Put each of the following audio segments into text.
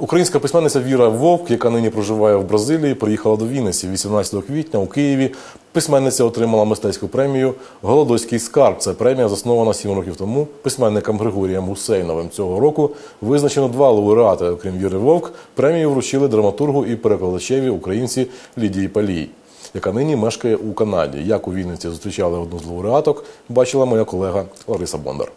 Українська письменниця Віра Вовк, яка нині проживає в Бразилії, приїхала до Вінниці 18 квітня у Києві. Письменниця отримала мистецьку премію Голодоський скарб. Це премія заснована 7 років тому письменником Григорієм Гусейновим. Цього року визначено два лауреати. Окрім Віри Вовк, премію вручили драматургу і перекладачеві українці Лідії Палій, яка нині мешкає у Канаді. Як у Вінниці зустрічали одну з лауреаток, бачила моя колега Лариса Бондар.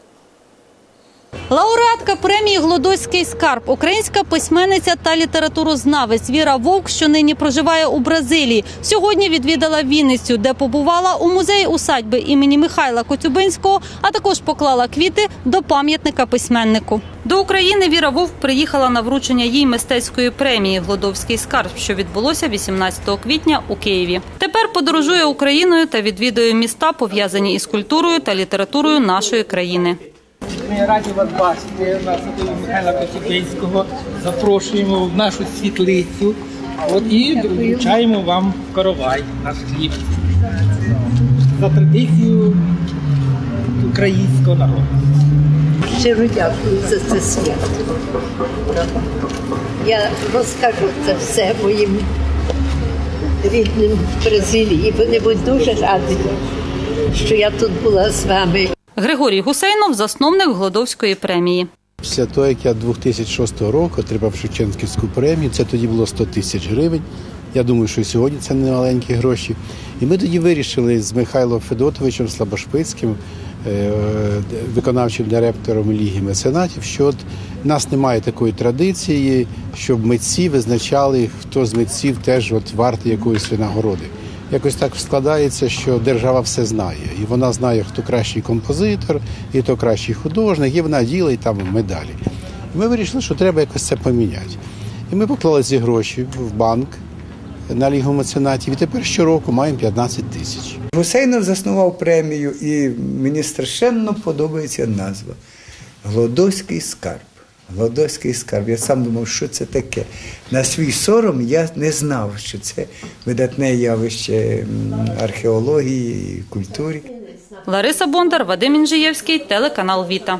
Лауреатка премії Глодоський скарб, українська письменниця та літературознавець Віра Вовк, що нині проживає у Бразилії. Сьогодні відвідала Вінницю, де побувала у музеї усадьби імені Михайла Коцюбинського, а також поклала квіти до пам'ятника письменнику. До України Віра Вовк приїхала на вручення їй мистецької премії Глодовський скарб, що відбулося 18 квітня у Києві. Тепер подорожує Україною та відвідує міста, пов'язані із культурою та літературою нашої країни. Ми раді вас бачити на садові Михайла Коцюбинського. Запрошуємо в нашу світлицю. От і вручаємо вам коровай, наш хліб. За традицію українського народу. Щиро дякую за це свято. Я розкажу це все моїм рідним в Бразилії. Вони будуть дуже раді, що я тут була з вами. Григорій Гусейнов, засновник Глодовської премії. Після того, як я 2006 року отримав Шевченківську премію, це тоді було 100 тисяч гривень. Я думаю, що сьогодні це не маленькі гроші. І ми тоді вирішили з Михайлом Федотовичем Слабошпицьким, е, виконавчим директором Ліги меценатів, що от нас немає такої традиції, щоб митці визначали, хто з митців теж от вартий якоїсь винагороди. Якось так складається, що держава все знає, і вона знає, хто кращий композитор, і хто кращий художник, і вона ділить там медалі. І ми вирішили, що треба якось це поміняти. І ми поклали ці гроші в банк на лігу меценатів, і тепер щороку маємо 15 тисяч. Гусейнов заснував премію, і мені страшенно подобається назва Глодоський скарб. Глодоський скарб. Я сам думав, що це таке. На свій сором я не знав, що це видатне явище археології культури. Лариса Бондар, Вадим Інжиєвський, телеканал Віта.